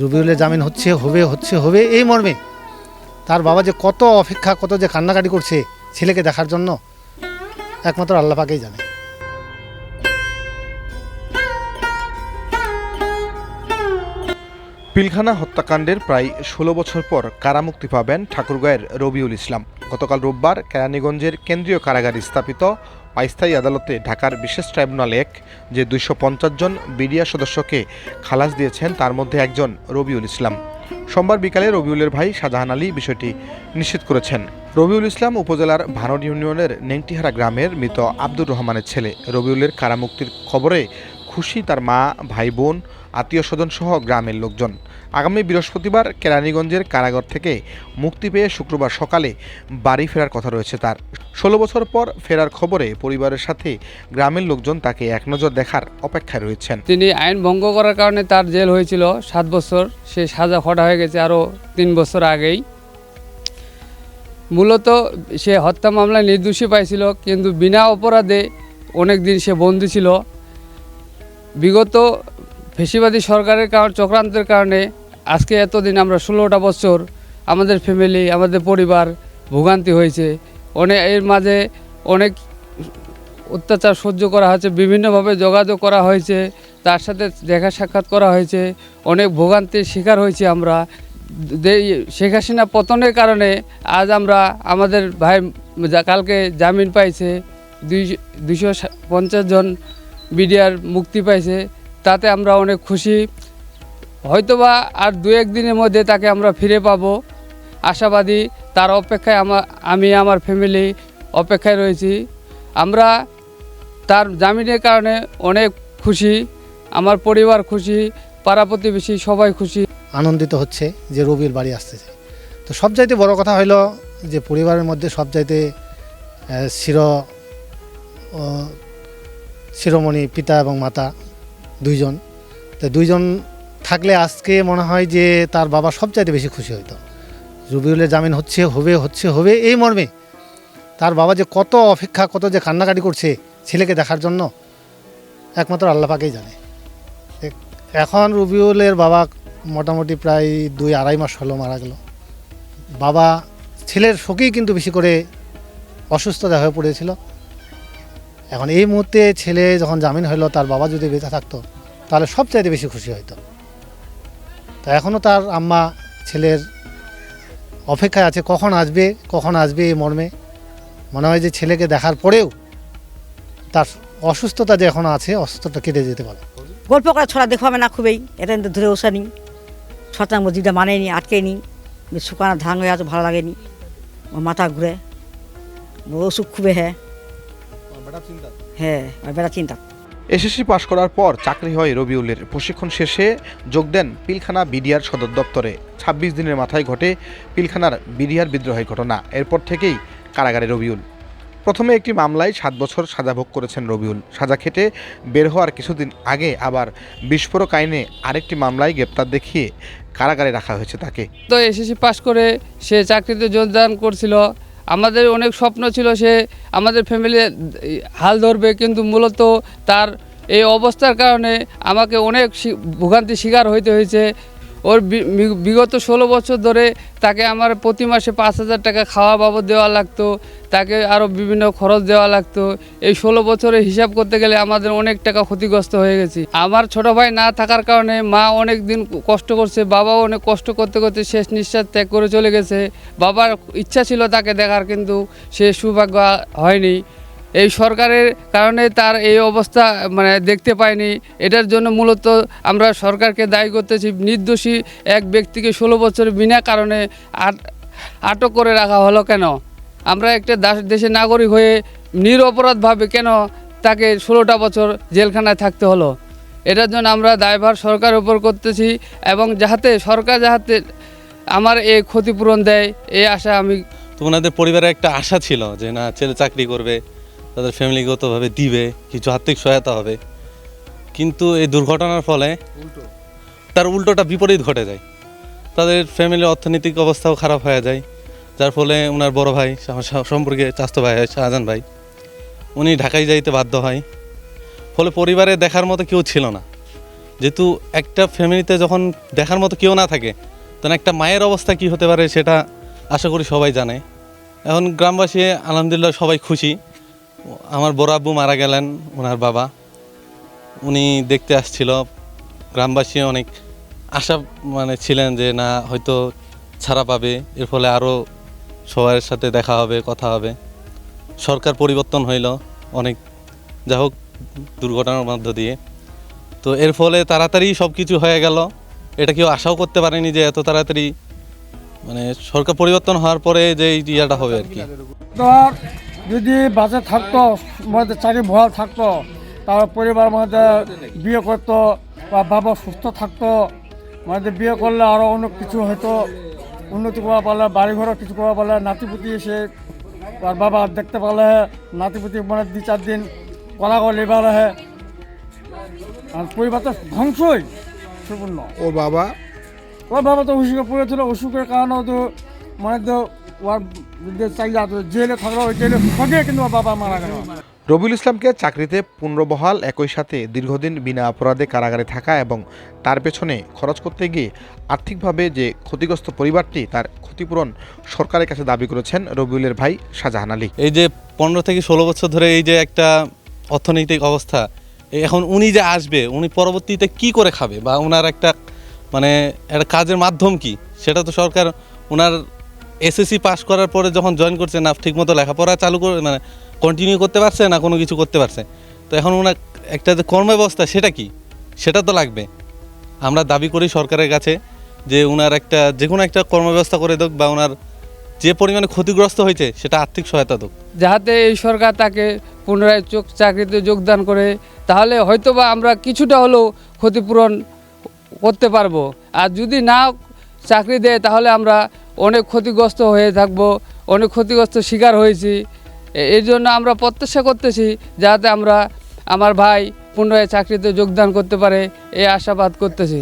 রবিউলের জামিন হচ্ছে, হবে হচ্ছে, হবে এই মর্মে তার বাবা যে কত অপেক্ষা, কত যে কান্নাকাটি করছে ছেলেকে দেখার জন্য, একমাত্র আল্লাহ পাকেই জানে। পিলখানা হত্যাকাণ্ডের প্রায় ষোলো বছর পর কারামুক্তি পাবেন ঠাকুরগাঁয়ের রবিউল ইসলাম। গতকাল রোববার কেরানীগঞ্জের কেন্দ্রীয় কারাগারে স্থাপিত অস্থায়ী আদালতে ঢাকার বিশেষ ট্রাইব্যুনাল এক যে দুইশো পঞ্চাশ জন বিডিআর সদস্যকে খালাস দিয়েছেন, তার মধ্যে একজন রবিউল ইসলাম। সোমবার বিকালে রবিউলের ভাই শাহজাহান আলী বিষয়টি নিশ্চিত করেছেন। রবিউল ইসলাম উপজেলার ভানর ইউনিয়নের নেংটিহারা গ্রামের মৃত আব্দুর রহমানের ছেলে। রবিউলের কারামুক্তির খবরে খুশি তার মা, ভাই বোন, আত্মীয় স্বজন সহ গ্রামের লোকজন। আগামী বৃহস্পতিবার কেরানীগঞ্জের কারাগার থেকে মুক্তি পেয়ে শুক্রবার সকালে বাড়ি ফেরার কথা রয়েছে তার। ষোলো বছর পর ফেরার খবরে পরিবারের সাথে গ্রামের লোকজন তাকে এক নজর দেখার অপেক্ষায় রয়েছেন। তিনি আইন ভঙ্গ করার কারণে তার জেল হয়েছিল সাত বছর। সে সাজা খটা হয়ে গেছে আরও তিন বছর আগেই। মূলত সে হত্যা মামলায় নির্দোষী পাইছিল, কিন্তু বিনা অপরাধে অনেক দিন সে বন্দী ছিল। বিগত ফেসিবাদী সরকারের কারণ চক্রান্তের কারণে আজকে এতদিন আমরা ষোলোটা বছর আমাদের ফ্যামিলি আমাদের পরিবার ভোগান্তি হয়েছে। অনেক এর মাঝে অনেক অত্যাচার সহ্য করা হয়েছে, বিভিন্নভাবে যোগাযোগ করা হয়েছে, তার সাথে দেখা সাক্ষাৎ করা হয়েছে। অনেক ভোগান্তির শিকার হয়েছে আমরা। শেখ হাসিনা পতনের কারণে আজ আমরা আমাদের ভাই কালকে জামিন পাইছে, দুই পঞ্চাশ জন বিডিআর মুক্তি পাইছে। তাতে আমরা অনেক খুশি। হয়তোবা আর দু এক দিনের মধ্যে তাকে আমরা ফিরে পাবো। আশাবাদী তার অপেক্ষায় আমার আমি আমার ফ্যামিলি অপেক্ষায় রয়েছি। আমরা তার জামিনের কারণে অনেক খুশি, আমার পরিবার খুশি, পাড়া প্রতিবেশী সবাই খুশি। আনন্দিত হচ্ছে যে রবির বাড়ি আসতেছে। তো সবচাইতে বড় কথা হলো যে পরিবারের মধ্যে সবচাইতে শির শিরোমণি পিতা এবং মাতা দুইজন। তো দুইজন থাকলে আজকে মনে হয় যে তার বাবা সবচাইতে বেশি খুশি হইতো। রবিউলের জামিন হচ্ছে, হবে হচ্ছে, হবে এই মর্মে তার বাবা যে কত অপেক্ষা, কত যে কান্নাকাটি করছে ছেলেকে দেখার জন্য, একমাত্র আল্লাহ পাকেই জানে। এখন রবিউলের বাবা মোটামুটি প্রায় দুই, আড়াই মাস হলো মারা গেল। বাবা ছেলের শোকেই কিন্তু বেশি করে অসুস্থতা হয়ে পড়েছিল। এখন এই মুহূর্তে ছেলে যখন জামিন হলো, তার বাবা যদি বেঁচে থাকতো, তাহলে সবচাইতে বেশি খুশি হতো তা এখনও তার আম্মা ছেলের অপেক্ষায় আছে কখন আসবে কখন আসবে এই মর্মে? মনে হয় যে ছেলেকে দেখার পরেও তার অসুস্থতা যে এখনও আছে অসুস্থতা কেটে যেতে পারে। গল্প করা ছড়া দেখো হবে না খুবই এটা কিন্তু ধরে ওষা নি ছটা মসজিদটা মানেনি আটকে নি শুকানো ধান হয়ে আছে ভালো লাগেনি। ওর মাথা ঘুরে অসুখ খুবই হ্যাঁ। হ্যাঁ বেড়া চিন্তা। এসএসসি পাশ করার পর চাকরি হয় রবিউলের। প্রশিক্ষণ শেষে যোগ দেন পিলখানা বিডিআর সদর দপ্তরে। ছাব্বিশ দিনের মাথায় ঘটে পিলখানার বিডিআর বিদ্রোহের ঘটনা। এরপর থেকেই কারাগারে রবিউল। প্রথমে একটি মামলায় সাত বছর সাজা ভোগ করেছেন রবিউল। সাজা খেটে বের হওয়ার কিছুদিন আগে আবার বিস্ফোরক আইনে আরেকটি মামলায় গ্রেপ্তার দেখিয়ে কারাগারে রাখা হয়েছে তাকে। তো এসএসসি পাশ করে সে চাকরিতে যোগদান করছিল। আমাদের অনেক স্বপ্ন ছিল সে আমাদের ফ্যামিলি হাল ধরবে, কিন্তু মূলত তার এই অবস্থার কারণে আমাকে অনেক ভোগান্তি শিকার হইতে হয়েছে। ওর বিগত ষোলো বছর ধরে তাকে আমার প্রতি মাসে পাঁচ হাজার টাকা খাওয়া বাবদ দেওয়া লাগতো, তাকে আরও বিভিন্ন খরচ দেওয়া লাগতো। এই ষোলো বছরের হিসাব করতে গেলে আমাদের অনেক টাকা ক্ষতিগ্রস্ত হয়ে গেছি। আমার ছোট ভাই না থাকার কারণে মা অনেক দিন কষ্ট করছে, বাবাও অনেক কষ্ট করতে করতে শেষ নিঃশ্বাস ত্যাগ করে চলে গেছে। বাবার ইচ্ছা ছিল তাকে দেখার কিন্তু সে সৌভাগ্য হয়নি। এই সরকারের কারণে তার এই অবস্থা মানে দেখতে পাইনি। এটার জন্য মূলত আমরা সরকারকে দায়ী করতেছি। নির্দোষী এক ব্যক্তিকে ষোলো বছর বিনা কারণে আট- আটক করে রাখা হলো কেন? আমরা একটা দেশের নাগরিক হয়ে নিরপরাধভাবে কেন তাকে ষোলোটা বছর জেলখানায় থাকতে হলো? এটার জন্য আমরা দায়ভার সরকারের উপর করতেছি এবং যাহাতে, সরকার যাহাতে আমার এই ক্ষতিপূরণ দেয় এই আশা আমি তো ওনাদের পরিবারে একটা আশা ছিল যে না, ছেলে চাকরি করবে। তাদের ফ্যামিলিগতভাবে দিবে কিছু আর্থিক সহায়তা হবে। কিন্তু এই দুর্ঘটনার ফলে তার উল্টোটা বিপরীত ঘটে যায়। তাদের ফ্যামিলির অর্থনৈতিক অবস্থাও খারাপ হয়ে যায়। যার ফলে ওনার বড় ভাই সম্পর্কে চাস্তো ভাই হয় শাহজাহান ভাই উনি ঢাকায় যাইতে বাধ্য হয়। ফলে পরিবারে দেখার মতো কেউ ছিল না। যেহেতু একটা ফ্যামিলিতে যখন দেখার মতো কেউ না থাকে তখন একটা মায়ের অবস্থা কি হতে পারে সেটা আশা করি সবাই জানে। এখন গ্রামবাসী আলহামদুলিল্লাহ সবাই খুশি। আমার বড় আব্বু মারা গেলেন, ওনার বাবা। উনি দেখতে আসছিল। গ্রামবাসী অনেক আশা মানে ছিলেন যে, না, হয়তো ছাড়া পাবে। এর ফলে আরও সবার সাথে দেখা হবে, কথা হবে। সরকার পরিবর্তন হইল অনেক, যা হোক দুর্ঘটনার মধ্য দিয়ে। তো এর ফলে তাড়াতাড়ি সব কিছু হয়ে গেল। এটা কেউ আশাও করতে পারেনি যে, এত তাড়াতাড়ি মানে সরকার পরিবর্তন হওয়ার পরে যে ইয়াটা হবে আর কি। যদি বাসে থাকতো মধ্যে চাকরি ভয় থাকতো তার পরিবার মধ্যে বিয়ে করতো বা বাবা সুস্থ থাকতো মধ্যে বিয়ে করলে আরও অনেক কিছু হয়তো উন্নতি করা পারলে বাড়ি ঘরও কিছু করা পারলে নাতিপুতি এসে আর বাবা দেখতে পারলে নাতিপুতি মানে দু চার দিন কলা করে এবার আর পরিবার তো ধ্বংসই সম্পূর্ণ। ওর বাবা? ওর বাবা তো অসুখে পড়েছিল অসুখের কারণে তো মানে তো ওর যে চাইয়া জেলে থাকল ওই জেলে সঙ্গে কিন্তু ওর বাবা মারা গেল। রবিউল ইসলামকে চাকরিতে পুনর্বহাল একই সাথে দীর্ঘদিন বিনা অপরাধে কারাগারে থাকা এবং তার পেছনে খরচ করতে গিয়ে আর্থিকভাবে যে ক্ষতিগ্রস্ত পরিবারটি তার ক্ষতিপূরণ সরকারের কাছে দাবি করেছেন রবিউলের ভাই শাহজাহান আলী। এই যে পনেরো থেকে ষোলো বছর ধরে এই যে একটা অর্থনৈতিক অবস্থা এই এখন উনি যে আসবে উনি পরবর্তীতে কি করে খাবে? বা ওনার একটা মানে একটা কাজের মাধ্যম কি? সেটা তো সরকার ওনার এসএসসি পাস করার পরে যখন জয়েন করছে, না, ঠিকমতো লেখাপড়া চালু করে মানে কন্টিনিউ করতে পারছে না, কোনো কিছু করতে পারছে? তো এখন ওনার একটা যে কর্মব্যবস্থা, সেটা কি? সেটা তো লাগবে। আমরা দাবি করি সরকারের কাছে যে ওনার একটা, যে কোনো একটা কর্মব্যবস্থা করে দেখ বা ওনার যে পরিমাণে ক্ষতিগ্রস্ত হয়েছে, সেটা আর্থিক সহায়তা দেখ যাহাতে এই সরকার তাকে পুনরায় চোখ, চাকরিতে যোগদান করে, তাহলে হয়তোবা আমরা কিছুটা হলেও ক্ষতিপূরণ করতে পারব। আর যদি না চাকরি দেয়, তাহলে আমরা অনেক ক্ষতিগ্রস্ত হয়ে থাকব, অনেক ক্ষতিগ্রস্ত শিকার হয়েছি। এই জন্য আমরা প্রত্যাশা করতেছি যাতে আমরা আমার ভাই পুনরায় চাকরিতে যোগদান করতে পারে এই আশাবাদ করতেছি।